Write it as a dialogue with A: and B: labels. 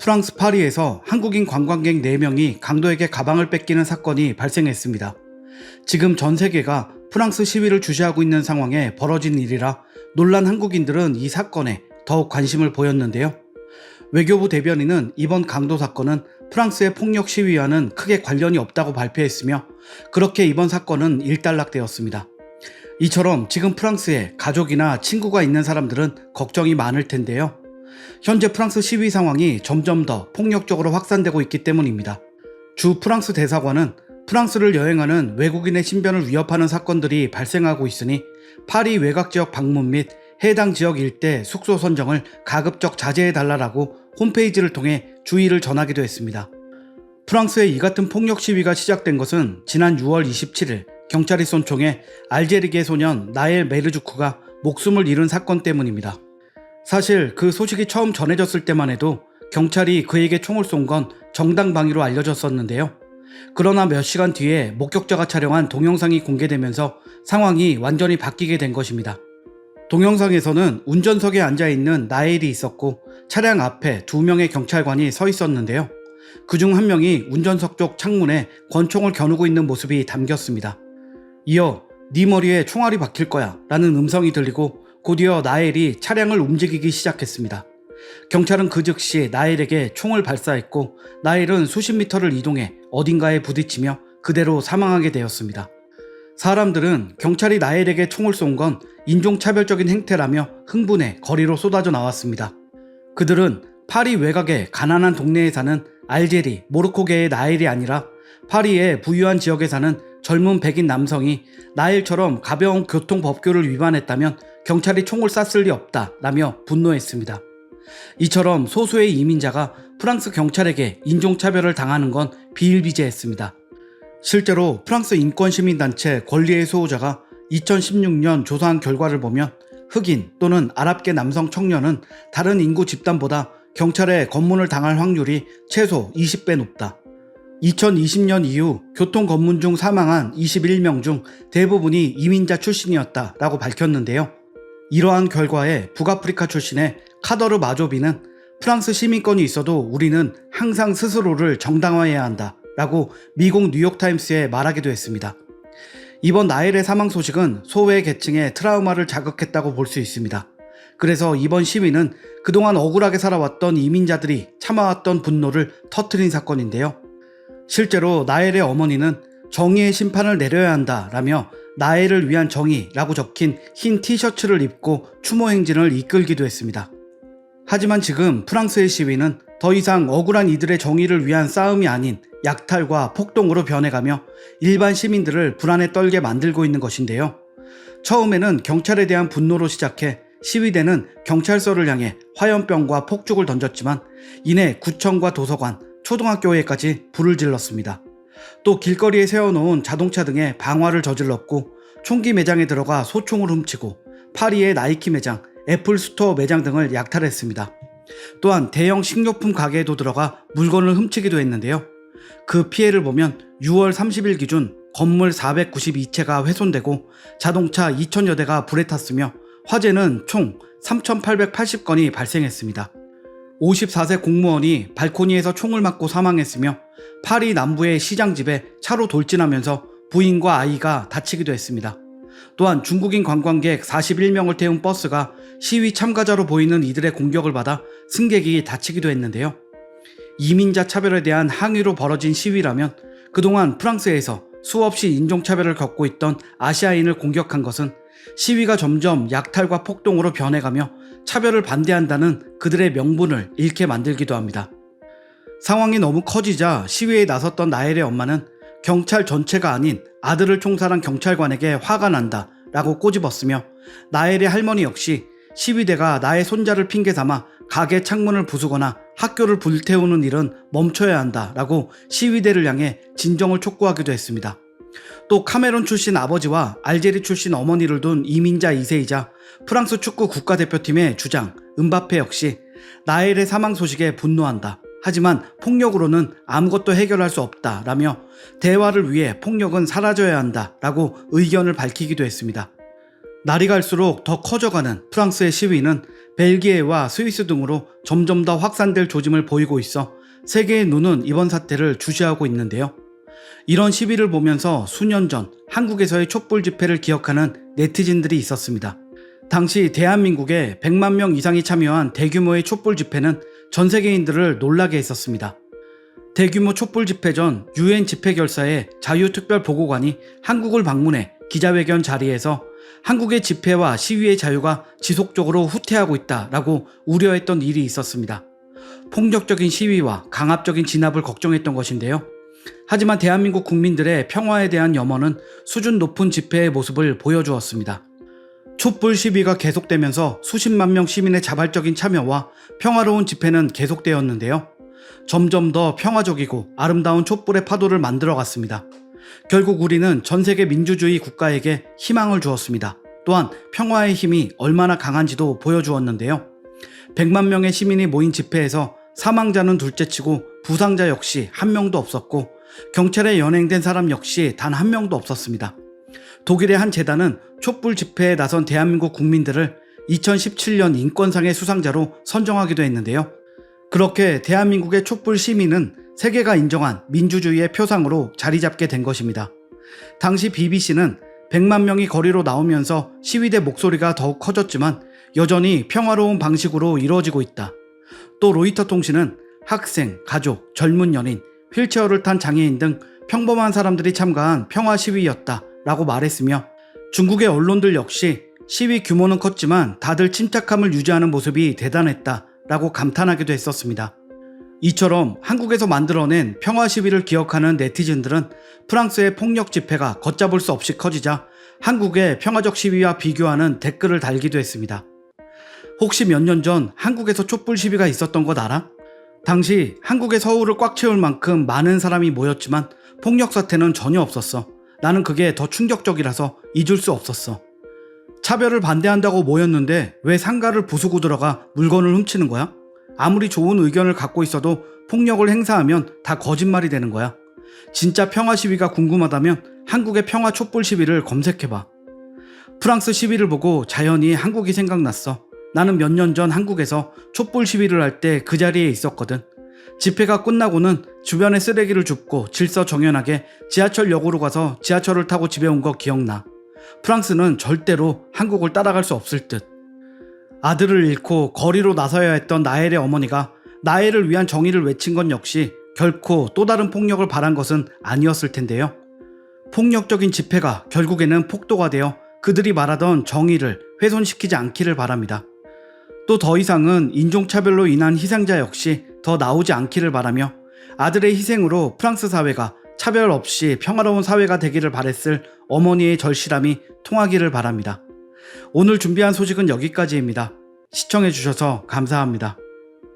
A: 프랑스 파리에서 한국인 관광객 4명이 강도에게 가방을 뺏기는 사건이 발생했습니다. 지금 전 세계가 프랑스 시위를 주시하고 있는 상황에 벌어진 일이라 놀란 한국인들은 이 사건에 더욱 관심을 보였는데요. 외교부 대변인은 이번 강도 사건은 프랑스의 폭력 시위와는 크게 관련이 없다고 발표했으며 그렇게 이번 사건은 일단락되었습니다. 이처럼 지금 프랑스에 가족이나 친구가 있는 사람들은 걱정이 많을 텐데요. 현재 프랑스 시위 상황이 점점 더 폭력적으로 확산되고 있기 때문입니다. 주 프랑스 대사관은 프랑스를 여행하는 외국인의 신변을 위협하는 사건들이 발생하고 있으니 파리 외곽 지역 방문 및 해당 지역 일대 숙소 선정을 가급적 자제해 달라라고 홈페이지를 통해 주의를 전하기도 했습니다. 프랑스의 이 같은 폭력 시위가 시작된 것은 지난 6월 27일 경찰이 쏜 총에 알제리계 소년 나엘 메르주크가 목숨을 잃은 사건 때문입니다. 사실 그 소식이 처음 전해졌을 때만 해도 경찰이 그에게 총을 쏜 건 정당방위로 알려졌었는데요. 그러나 몇 시간 뒤에 목격자가 촬영한 동영상이 공개되면서 상황이 완전히 바뀌게 된 것입니다. 동영상에서는 운전석에 앉아 있는 나엘이 있었고 차량 앞에 두 명의 경찰관이 서 있었는데요. 그중 한 명이 운전석 쪽 창문에 권총을 겨누고 있는 모습이 담겼습니다. 이어 네 머리에 총알이 박힐 거야 라는 음성이 들리고 곧이어 나엘이 차량을 움직이기 시작했습니다. 경찰은 그 즉시 나엘에게 총을 발사했고 나엘은 수십 미터를 이동해 어딘가에 부딪히며 그대로 사망하게 되었습니다. 사람들은 경찰이 나엘에게 총을 쏜 건 인종차별적인 행태라며 흥분해 거리로 쏟아져 나왔습니다. 그들은 파리 외곽의 가난한 동네에 사는 알제리, 모로코계의 나엘이 아니라 파리의 부유한 지역에 사는 젊은 백인 남성이 나엘처럼 가벼운 교통법규를 위반했다면 경찰이 총을 쐈을 리 없다 라며 분노했습니다. 이처럼 소수의 이민자가 프랑스 경찰에게 인종차별을 당하는 건 비일비재했습니다. 실제로 프랑스 인권시민단체 권리의 수호자가 2016년 조사한 결과를 보면 흑인 또는 아랍계 남성 청년은 다른 인구 집단보다 경찰에 검문을 당할 확률이 최소 20배 높다. 2020년 이후 교통 검문 중 사망한 21명 중 대부분이 이민자 출신이었다라고 밝혔는데요. 이러한 결과에 북아프리카 출신의 카더르 마조비는 프랑스 시민권이 있어도 우리는 항상 스스로를 정당화해야 한다 라고 미국 뉴욕타임스에 말하기도 했습니다. 이번 나일의 사망 소식은 소외 계층의 트라우마를 자극했다고 볼 수 있습니다. 그래서 이번 시위는 그동안 억울하게 살아왔던 이민자들이 참아왔던 분노를 터트린 사건인데요. 실제로 나엘의 어머니는 정의의 심판을 내려야 한다 라며 나엘을 위한 정의라고 적힌 흰 티셔츠를 입고 추모 행진을 이끌기도 했습니다. 하지만 지금 프랑스의 시위는 더 이상 억울한 이들의 정의를 위한 싸움이 아닌 약탈과 폭동으로 변해가며 일반 시민들을 불안에 떨게 만들고 있는 것인데요. 처음에는 경찰에 대한 분노로 시작해 시위대는 경찰서를 향해 화염병과 폭죽을 던졌지만 이내 구청과 도서관, 초등학교에까지 불을 질렀습니다. 또 길거리에 세워놓은 자동차 등에 방화를 저질렀고 총기 매장에 들어가 소총을 훔치고 파리의 나이키 매장, 애플 스토어 매장 등을 약탈했습니다. 또한 대형 식료품 가게에도 들어가 물건을 훔치기도 했는데요. 그 피해를 보면 6월 30일 기준 건물 492채가 훼손되고 자동차 2천여 대가 불에 탔으며 화재는 총 3,880건이 발생했습니다. 54세 공무원이 발코니에서 총을 맞고 사망했으며 파리 남부의 시장집에 차로 돌진하면서 부인과 아이가 다치기도 했습니다. 또한 중국인 관광객 41명을 태운 버스가 시위 참가자로 보이는 이들의 공격을 받아 승객이 다치기도 했는데요. 이민자 차별에 대한 항의로 벌어진 시위라면 그동안 프랑스에서 수없이 인종차별을 겪고 있던 아시아인을 공격한 것은 시위가 점점 약탈과 폭동으로 변해가며 차별을 반대한다는 그들의 명분을 잃게 만들기도 합니다. 상황이 너무 커지자 시위에 나섰던 나엘의 엄마는 경찰 전체가 아닌 아들을 총살한 경찰관에게 화가 난다 라고 꼬집었으며 나엘의 할머니 역시 시위대가 나의 손자를 핑계 삼아 가게 창문을 부수거나 학교를 불태우는 일은 멈춰야 한다 라고 시위대를 향해 진정을 촉구하기도 했습니다. 또 카메론 출신 아버지와 알제리 출신 어머니를 둔 이민자 2세이자 프랑스 축구 국가대표팀의 주장 은바페 역시 나엘의 사망 소식에 분노한다. 하지만 폭력으로는 아무것도 해결할 수 없다. 라며 대화를 위해 폭력은 사라져야 한다. 라고 의견을 밝히기도 했습니다. 날이 갈수록 더 커져가는 프랑스의 시위는 벨기에와 스위스 등으로 점점 더 확산될 조짐을 보이고 있어 세계의 눈은 이번 사태를 주시하고 있는데요. 이런 시비를 보면서 수년 전 한국에서의 촛불 집회를 기억하는 네티즌들이 있었습니다. 당시 대한민국에 100만 명 이상이 참여한 대규모의 촛불 집회는 전 세계인들을 놀라게 했었습니다. 대규모 촛불 집회 전 유엔 집회 결사의 자유특별보고관이 한국을 방문해 기자회견 자리에서 한국의 집회와 시위의 자유가 지속적으로 후퇴하고 있다라고 우려했던 일이 있었습니다. 폭력적인 시위와 강압적인 진압을 걱정했던 것인데요. 하지만 대한민국 국민들의 평화에 대한 염원은 수준 높은 집회의 모습을 보여주었습니다. 촛불 시위가 계속되면서 수십만 명 시민의 자발적인 참여와 평화로운 집회는 계속되었는데요. 점점 더 평화적이고 아름다운 촛불의 파도를 만들어 갔습니다. 결국 우리는 전 세계 민주주의 국가에게 희망을 주었습니다. 또한 평화의 힘이 얼마나 강한지도 보여주었는데요. 100만 명의 시민이 모인 집회에서 사망자는 둘째 치고 부상자 역시 한 명도 없었고 경찰에 연행된 사람 역시 단 한 명도 없었습니다. 독일의 한 재단은 촛불 집회에 나선 대한민국 국민들을 2017년 인권상의 수상자로 선정하기도 했는데요. 그렇게 대한민국의 촛불 시민은 세계가 인정한 민주주의의 표상으로 자리 잡게 된 것입니다. 당시 BBC는 100만 명이 거리로 나오면서 시위대 목소리가 더욱 커졌지만 여전히 평화로운 방식으로 이루어지고 있다. 또 로이터 통신은 학생, 가족, 젊은 연인, 휠체어를 탄 장애인 등 평범한 사람들이 참가한 평화 시위였다 라고 말했으며 중국의 언론들 역시 시위 규모는 컸지만 다들 침착함을 유지하는 모습이 대단했다 라고 감탄하기도 했었습니다. 이처럼 한국에서 만들어낸 평화 시위를 기억하는 네티즌들은 프랑스의 폭력 집회가 걷잡을 수 없이 커지자 한국의 평화적 시위와 비교하는 댓글을 달기도 했습니다. 혹시 몇 년 전 한국에서 촛불 시위가 있었던 것 알아? 당시 한국의 서울을 꽉 채울 만큼 많은 사람이 모였지만 폭력 사태는 전혀 없었어. 나는 그게 더 충격적이라서 잊을 수 없었어. 차별을 반대한다고 모였는데 왜 상가를 부수고 들어가 물건을 훔치는 거야? 아무리 좋은 의견을 갖고 있어도 폭력을 행사하면 다 거짓말이 되는 거야. 진짜 평화 시위가 궁금하다면 한국의 평화 촛불 시위를 검색해봐. 프랑스 시위를 보고 자연히 한국이 생각났어. 나는 몇 년 전 한국에서 촛불 시위를 할 때 그 자리에 있었거든. 집회가 끝나고는 주변에 쓰레기를 줍고 질서 정연하게 지하철역으로 가서 지하철을 타고 집에 온 거 기억나. 프랑스는 절대로 한국을 따라갈 수 없을 듯. 아들을 잃고 거리로 나서야 했던 나엘의 어머니가 나엘을 위한 정의를 외친 건 역시 결코 또 다른 폭력을 바란 것은 아니었을 텐데요. 폭력적인 집회가 결국에는 폭도가 되어 그들이 말하던 정의를 훼손시키지 않기를 바랍니다. 또 더 이상은 인종차별로 인한 희생자 역시 더 나오지 않기를 바라며 아들의 희생으로 프랑스 사회가 차별 없이 평화로운 사회가 되기를 바랬을 어머니의 절실함이 통하기를 바랍니다. 오늘 준비한 소식은 여기까지입니다. 시청해주셔서 감사합니다.